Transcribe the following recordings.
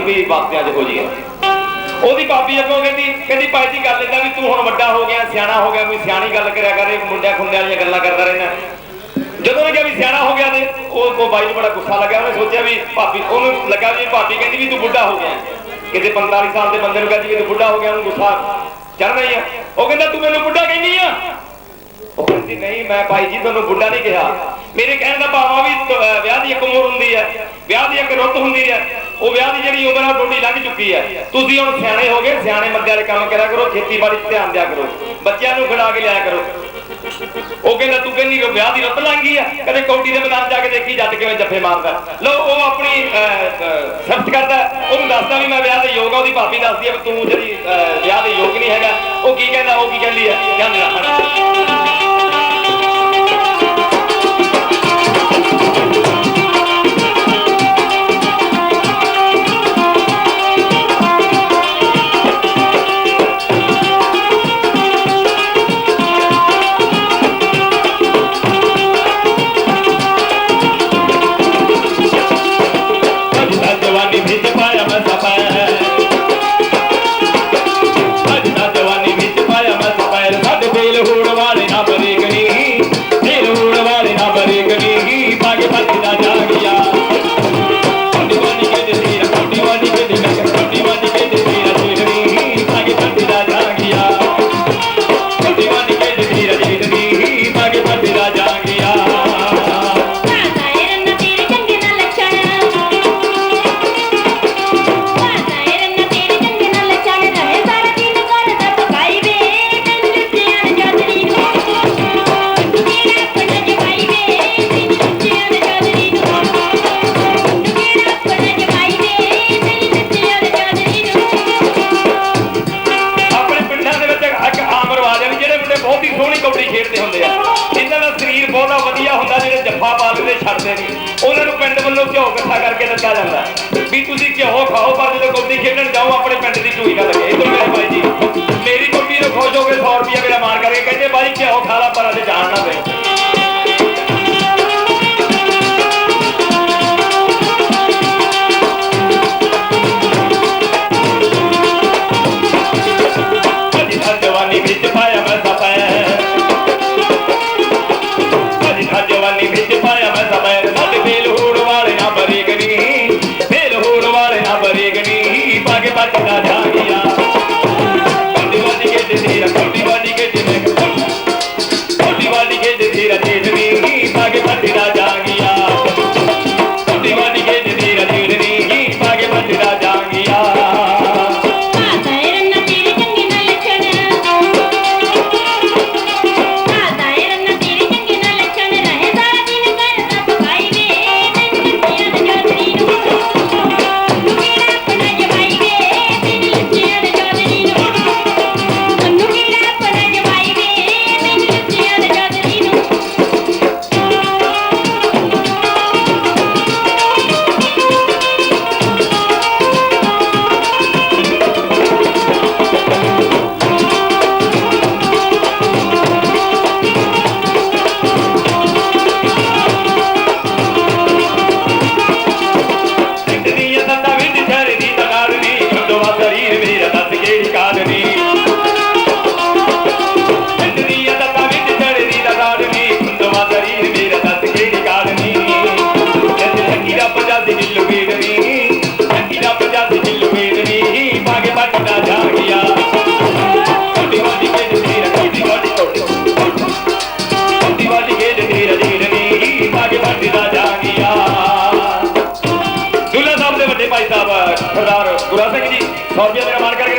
ਵੀ ਵਾਸਤੇ ਅੱਜ ਹੋ ਜੀ ਉਹਦੀ ਭਾਬੀ ਅੱਗੋਂ ਕਹਿੰਦੀ ਕਹਿੰਦੀ ਭਾਈ ਜੀ ਗੱਲ ਏਦਾਂ ਵੀ ਤੂੰ ਹੁਣ ਵੱਡਾ ਹੋ ਗਿਆ, ਸਿਆਣਾ ਹੋ ਗਿਆ, ਕੋਈ ਸਿਆਣੀ ਗੱਲ ਕਰਿਆ ਕਰ ਮੁੰਡਿਆਂ ਖੁੰਡਿਆਂ ਵਾਲੀਆਂ ਗੱਲਾਂ ਕਰਦਾ ਰਹਿੰਦਾ। ਜਦੋਂ ਉਹਨੇ ਕਿਹਾ ਵੀ ਸਿਆਣਾ ਹੋ ਗਿਆ ਤੇ ਉਹ ਉਹ ਬਾਈ ਨੂੰ ਬੜਾ ਗੁੱਸਾ ਲੱਗਿਆ, ਉਹਨੇ ਸੋਚਿਆ ਵੀ ਭਾਬੀ, ਉਹਨੂੰ ਲੱਗਾ ਵੀ ਭਾਬੀ ਕਹਿੰਦੀ ਵੀ ਤੂੰ ਬੁੱਢਾ ਹੋ ਗਿਆ। ਕਿਤੇ 45 ਸਾਲ ਦੇ ਬੰਦੇ ਨੂੰ ਕਹਿੰਦੀ ਵੀ ਤੂੰ ਬੁੱਢਾ ਹੋ ਗਿਆ, ਉਹਨੂੰ ਗੁੱਸਾ ਚੜਨਾ ਹੀ ਆ। ਉਹ ਕਹਿੰਦਾ, ਤੂੰ ਮੈਨੂੰ ਬੁੱਢਾ ਕਹਿੰਦੀ ਆ? ਉਹ ਕਹਿੰਦੀ, ਨਹੀਂ, ਮੈਂ ਭਾਈ ਜੀ ਤੁਹਾਨੂੰ ਬੁੱਢਾ ਨਹੀਂ ਕਿਹਾ। ਮੇਰੇ ਕਹਿਣ ਦਾ ਭਾਵ ਆ ਵੀ ਵਿਆਹ ਦੀ ਇੱਕ ਉਮਰ ਹੁੰਦੀ ਹੈ, ਵਿਆਹ ਦੀ ਇੱਕ ਰੁੱਤ ਹੁੰਦੀ ਹੈ। ਉਹ ਵਿਆਹ ਦੀ ਜਿਹੜੀ ਉਮਰ ਆ ਤੁਹਾਡੀ ਲੰਘ ਚੁੱਕੀ ਹੈ ਤੁਸੀਂ ਹੁਣ ਸਿਆਣੇ ਹੋ ਗਏ ਸਿਆਣੇ ਬੰਦਿਆਂ ਦੇ ਕੰਮ ਕਰਿਆ ਕਰੋ ਖੇਤੀਬਾੜੀ 'ਚ ਧਿਆਨ ਦਿਆ ਕਰੋ। ਬੱਚਿਆਂ ਨੂੰ ਖਿਡਾ ਕੇ ਲਿਆ ਕਰੋ। ਉਹ ਕਹਿੰਦਾ ਤੂੰ ਕਹਿੰਦੀ ਵਿਆਹ ਦੀ ਰੁੱਤ ਲੰਘ ਗਈ ਆ? ਕਦੇ ਕੌਡੀ ਦੇ ਮੈਦਾਨ ਜਾ ਕੇ ਦੇਖੀ ਜੱਟ ਕਿਵੇਂ ਜੱਫੇ ਮਾਰਦਾ ਲਓ ਉਹ ਆਪਣੀ ਸਿਫਤ ਕਰਦਾ ਉਹਨੂੰ ਦੱਸਦਾ ਵੀ ਮੈਂ ਵਿਆਹ ਦੇ ਯੋਗ ਆ ਉਹਦੀ ਭਾਬੀ ਦੱਸਦੀ ਆ ਵੀ ਤੂੰ ਜਿਹੜੀ ਅਹ, ਵਿਆਹ ਦੇ ਯੋਗ ਨਹੀਂ ਹੈਗਾ। ਉਹ ਕੀ ਕਹਿੰਦਾ ਉਹ ਕੀ ਕਹਿੰਦੀ ਆ? ਧਿਆਨ ਰੱਖਣਾ। ਤੁਸੀਂ ਖਾਓ, ਪਰ ਜਦੋਂ ਕਬੱਡੀ ਖੇਡਣ ਜਾਓ, ਆਪਣੇ ਪਿੰਡ ਦੀ ਢੂਈ ਨਾ ਲੱਗੇ ਇਧਰ ਮੇਰੇ ਭਾਈ ਜੀ। ਮੇਰੀ ਕਬੱਡੀ ਨੂੰ ਖੋਜੋਗੇ ਹੋ ਕੇ 100 ਰੁਪਏ ਮੇਰਾ ਮਾਰ ਕਰਕੇ ਕਹਿੰਦੇ, ਬਾਈ ਕਿਹੋ ਖਾ ਲਾ, ਪਰ ਅਸੀਂ ਜਾਣ ਨਾ ਪਏ ਸਿੰਘ ਜੀ 100 ਰੁਪਏ ਮੇਰਾ ਮਾਨ ਕਰਕੇ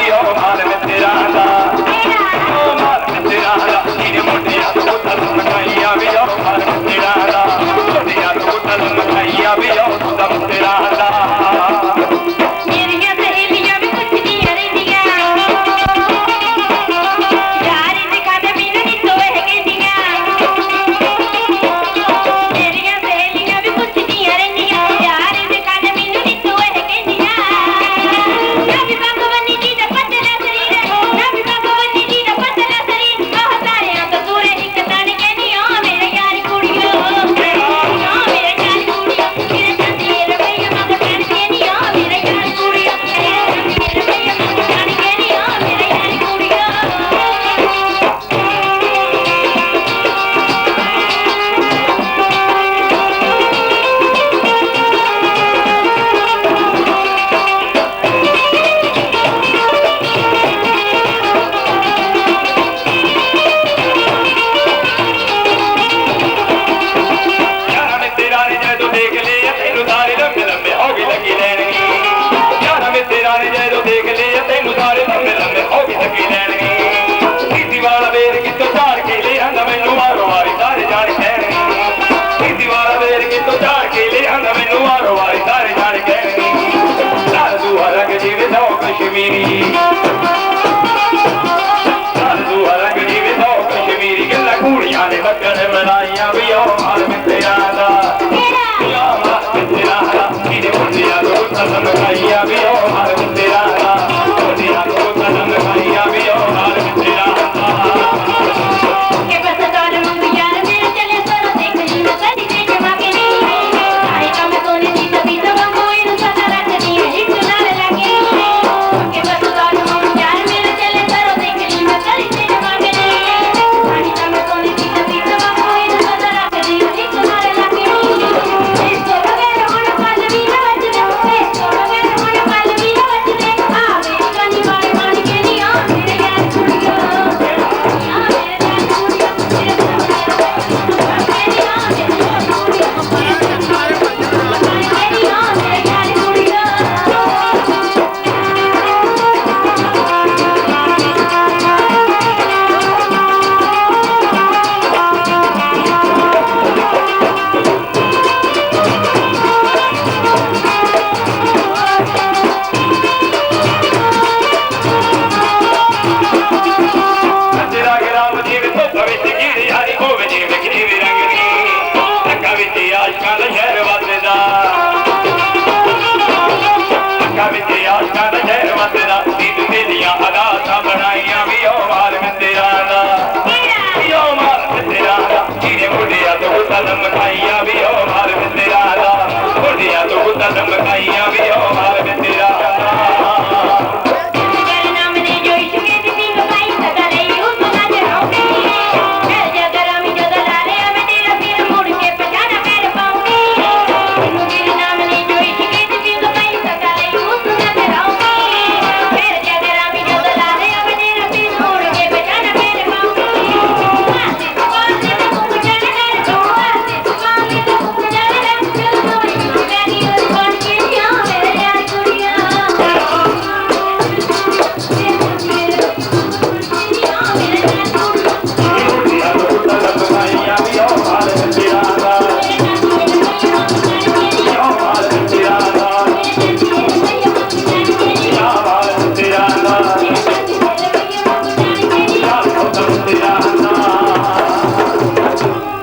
ویو حال میں تیرا ਦੇਖ ਲਿਆ ਤੈਨੂੰ ਸਾਰੇ ਬੰਦੇ ਲੰਮੇ ਹੋ ਗਈ ਤੱਕੀ ਲੈਣਗੇ ਕੀਤੀ ਵਾਲਾ ਵੇਰ ਕਿਤੋਂ ਝਾੜ ਕੇ ਲਿਆਂਦਾ ਮੈਨੂੰ ਮਾਰੋ ਵਾਰੀ ਸਾਰੇ ਜਾਣ ਕਹਿਣਗੇ ਕੀਤੀ ਵਾਲਾ ਵੇਰ ਕਿਤੋਂ ਝਾੜ ਕੇ ਲਿਆਂਦਾ ਮੈਨੂੰ ਮਾਰੋ ਵਾਰੀ ਸਾਰੇ ਜਾਣ ਕਹਿਣਗੇ ਲਾਲ ਦੂਹਾ ਰੰਗ ਜਿਵੇਂ ਨੋ ਕਸ਼ਮੀਰੀ